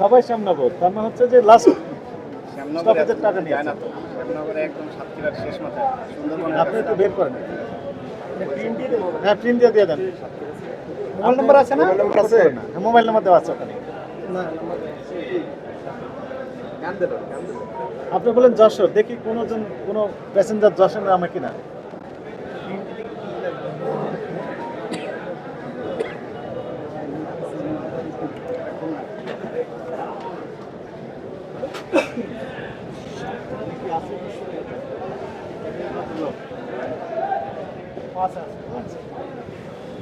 সবাই শ্যামনগর। তার মানে হচ্ছে যে লাস্ট শ্যামনগরে স্টপেজের টাকা। যায় না তো। শ্যামনগরে একদম সাতক্ষীরার শেষ মাথায়। সুন্দরবনের আপনি একটু বের করেন। হ্যাঁ প্রিন্ট দিয়ে দিয়ে দেন। মোবাইল নাম্বার আছে না? মোবাইল নাম্বার আছে? মোবাইল নাম্বার দেওয়া আছে ওখানে। আপনি বলেন যশোর দেখি কোনোজন কোনো প্যাসেঞ্জার যশোর নামে কিনা।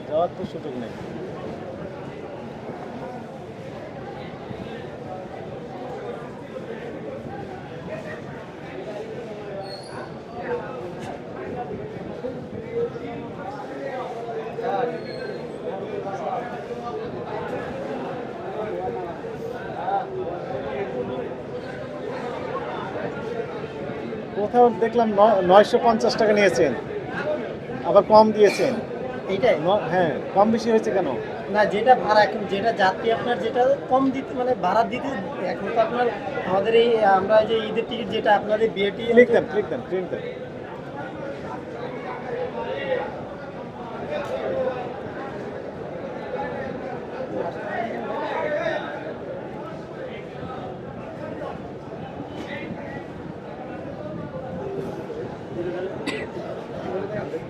যাওয়ার তো সুযোগ নেই কোথাও দেখলাম নয়শো পঞ্চাশ টাকা নিয়েছেন আবার কম দিয়েছেন। এইটাই? হ্যাঁ কম বেশি হয়েছে কেন? না যেটা ভাড়া এখন যেটা যাত্রী আপনার যেটা কম দিতে মানে ভাড়া দিতে এখন তো আপনার আমাদের এই আমরা যে ঈদের টিকিট যেটা আপনাদের বিয়েটি ক্লিক দেন ক্লিক দেন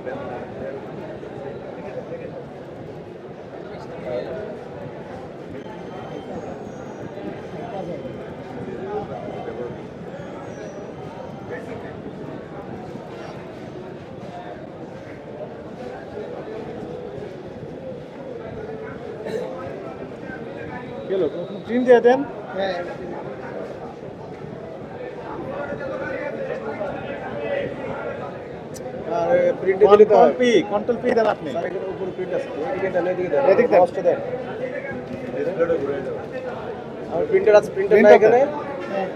ক্লিক দেন গেল প্রিন্ট দিয়ে দেন হ্যাঁ আর প্রিন্টে দিলে তো কন্ট্রোল পি কন্ট্রোল পি দেন আপনি। স্যার এখানে উপরে প্রিন্ট আছে। এদিকে দেন এদিকে দেন। এদিকে দেন। মাউসটা দেন আর প্রিন্টার আছে প্রিন্টার না এখানে? হ্যাঁ।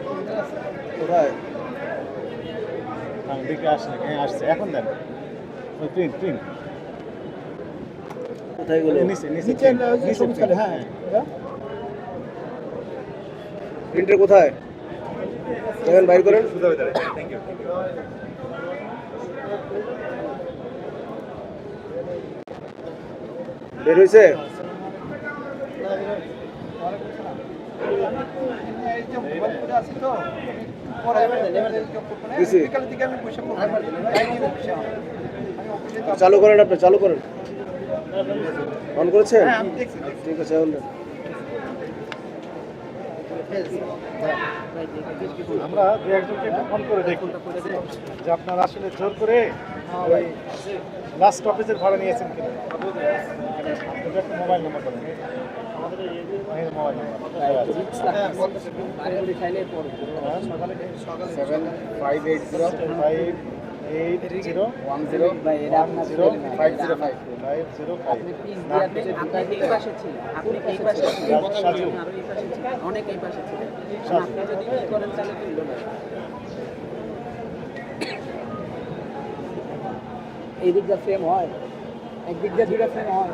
কোথায়? হ্যাঁ দিকে আসলে হ্যাঁ আসছে। এখন দেন। ওই প্রিন্ট প্রিন্ট কোথায় গেল নিচে নিচে নিচে হ্যাঁ। প্রিন্টার কোথায়? দেখেন বাইর করেন। বের হয়েছে। চালু করেন আপনি চালু করেন অন করেছেন ঠিক আছে। আমরা দু একজনকে একটু ফোন করে দেখি যে আপনারা আসলে জোর করে ওই লাস্ট অফিসের ভাড়া নিয়েছেন কিনা। একটা মোবাইল নাম্বার বলেন। Mobile seven five eight zero five eight zero one zero zero five zero five five zero five এই পাশে ছিলেন আপনি এই পাশে ছিলেন সাজু। আরও এই পাশে ছিলেন অনেক এই পাশে ছিলেন আপনি যদি কি করেন তাহলে তুললো না এই দিক ফ্রেম হয় একদিক দিয়ে দুটো ফ্রেম হয়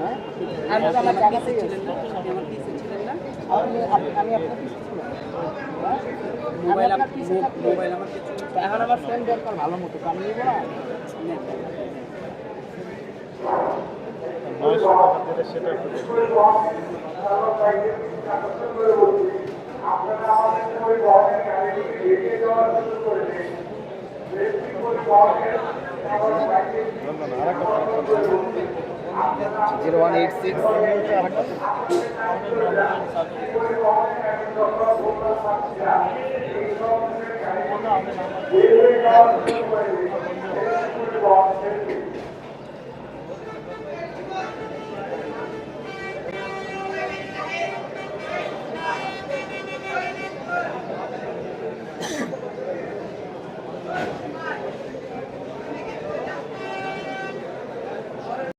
হ্যাঁ আমার আমি আপনার ছিলাম? মোবাইল মোবাইল আমার। এখন আমার ফ্রেম দরকার ভালো মতো তো আমি না phone. Zero one eight six আরেকটা ফোন।